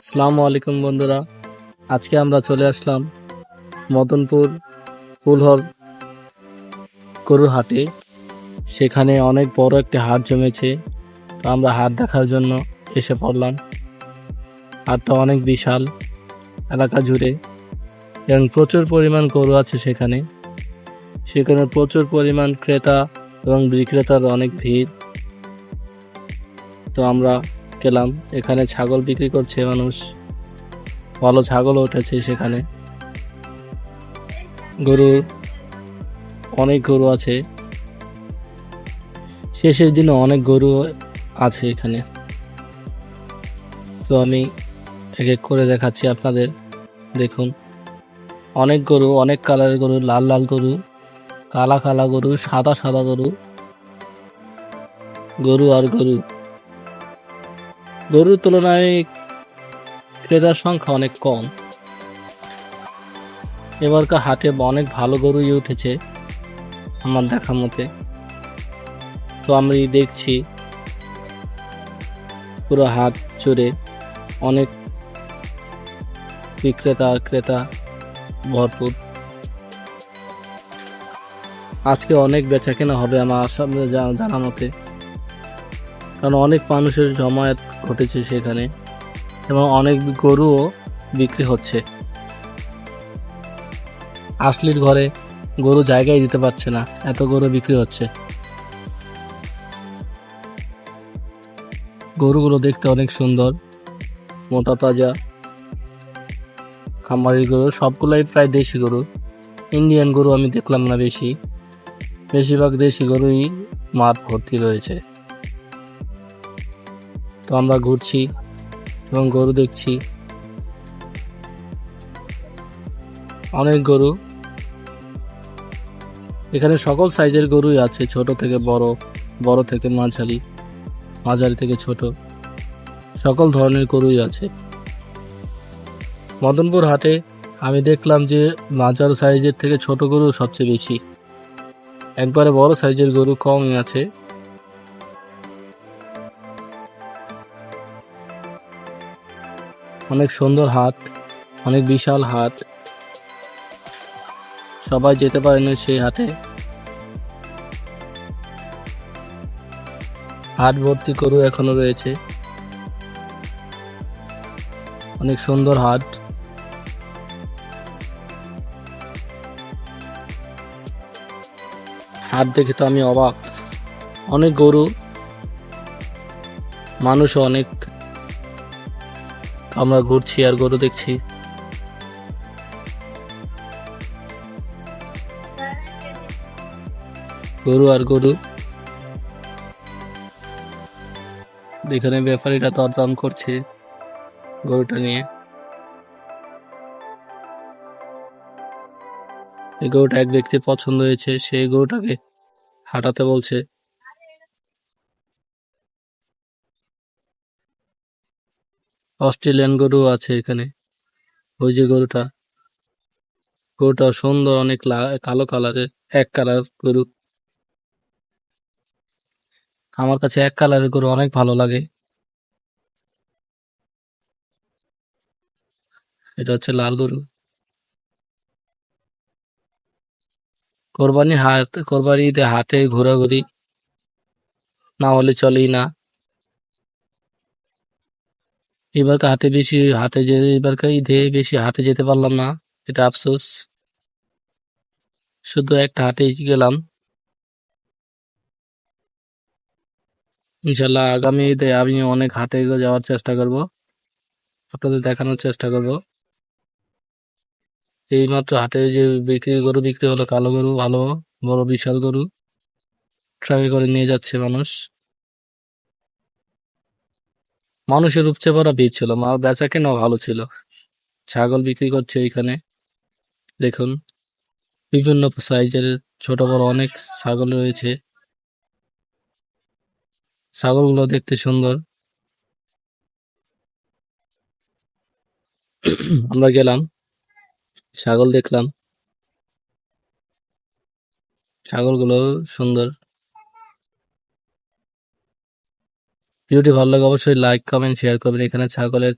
আসসালামু আলাইকুম বন্ধুরা। আজকে আমরা চলে আসলাম মদনপুর ফুলহর গরুর হাটে। সেখানে অনেক বড় একটি হাট জমেছে। তো আমরা হাট দেখার জন্য এসে পড়লাম। হাটটা অনেক বিশাল, এলাকা জুড়ে। এবং প্রচুর পরিমাণ গরু আছে সেখানে। সেখানে প্রচুর পরিমাণ ক্রেতা এবং বিক্রেতার অনেক ভিড়। তো আমরা গেলাম এখানে ছাগল বিক্রি করছে মানুষ। ভালো ছাগল উঠেছে সেখানে। গরু, অনেক গরু আছে। শেষের দিনে অনেক গরু আছে এখানে। তো আমি এক এক করে দেখাচ্ছি আপনাদের। দেখুন, অনেক গরু, অনেক কালারের গরু, লাল লাল গরু, কালা কালা গরু, সাদা সাদা গরু। গরু আর গরু। গরুর তুলনায় ক্রেতার সংখ্যা অনেক কম। এবারকার হাটে অনেক ভালো গরুই উঠেছে আমার দেখা মতে। তো আমি দেখছি পুরো হাট জুড়ে অনেক বিক্রেতা, ক্রেতা ভরপুর। আজকে অনেক বেচা কেনা হবে আমার আশা জানা মতে। কারণ অনেক মানুষের জমায়েত ঘটেছে সেখানে এবং অনেক গরুও বিক্রি হচ্ছে। আসলির ঘরে গরু জায়গায় দিতে পারছে না, এত গরু বিক্রি হচ্ছে। গরুগুলো দেখতে অনেক সুন্দর, মোটা তাজা। খামারি গরু, সবগুলাই প্রায় দেশি গরু। ইন্ডিয়ান গরু আমি দেখলাম না বেশি। বেশিরভাগ দেশি গরুই মাঠ ভর্তি রয়েছে। তো আমরা ঘুরছি এবং গরু দেখছি। অনেক গরু। এখানে সকল সাইজের গরুই আছে, ছোট থেকে বড় বড় থেকে মাঝারি মাঝারি থেকে ছোট। সকল ধরনের গরুই আছে। মদনপুর হাটে আমি দেখলাম যে মাঝার সাইজের থেকে ছোট গরু সবচেয়ে বেশি। একবারে বড় সাইজের গরু কমই আছে। অনেক সুন্দর হাট অনেক বিশাল হাট সবাই যেতে পারেন সেই হাটে হাট ভর্তি গরু এখনও রয়েছে। অনেক সুন্দর হাট হাট দেখে তো আমি অবাক। অনেক গরু, মানুষও অনেক আমরা ঘুরছি আর গরু দেখছি। গরু আর গরু। এখানে ব্যাপারীরা দরদাম করছে গরুটা নিয়ে। এই গরুটা এক ব্যক্তি পছন্দ হয়েছে সেই গরুটাকে হাঁটাতে বলছে। অস্ট্রেলিয়ান গরু আছে এখানে। ওই যে গরুটা। গরুটা সুন্দর, অনেক কালো কালারের, এক কালার গরু। আমার কাছে এক কালারের গরু অনেক ভালো লাগে। এটা হচ্ছে লাল গরু। কোরবানি হাট কোরবানি ঈদে হাটে ঘোরাঘুরি না হলে চলেই না। এবারকার হাটে বেশি হাটে যে এবারকার ঈদে বেশি হাটে যেতে পারলাম না। এটা আফসোস। শুধু একটা হাটে গেলাম। ইনশাল্লাহ আগামী ঈদে আমি অনেক হাটে যাওয়ার চেষ্টা করব। আপনাদের দেখানোর চেষ্টা করব। এইমাত্র হাটে যে বিক্রি, গরু বিক্রি হলো, কালো গরু, ভালো, বড়, বিশাল গরু, ট্রাকে করে নিয়ে যাচ্ছে মানুষ। মানুষের উপচে পড়া ভিড় ছিল, মা বেচা কেনাও ভালো ছিল। ছাগল বিক্রি করছে এখানে দেখুন, বিভিন্ন সাইজের ছোট বড় অনেক ছাগল রয়েছে। ছাগলগুলো দেখতে সুন্দর। আমরা গেলাম। ছাগল দেখলাম। ছাগলগুলো সুন্দর। ভিডিওটি ভালো লাগে অবশ্যই লাইক কমেন্ট শেয়ার করবেন। এখানে ছাগলের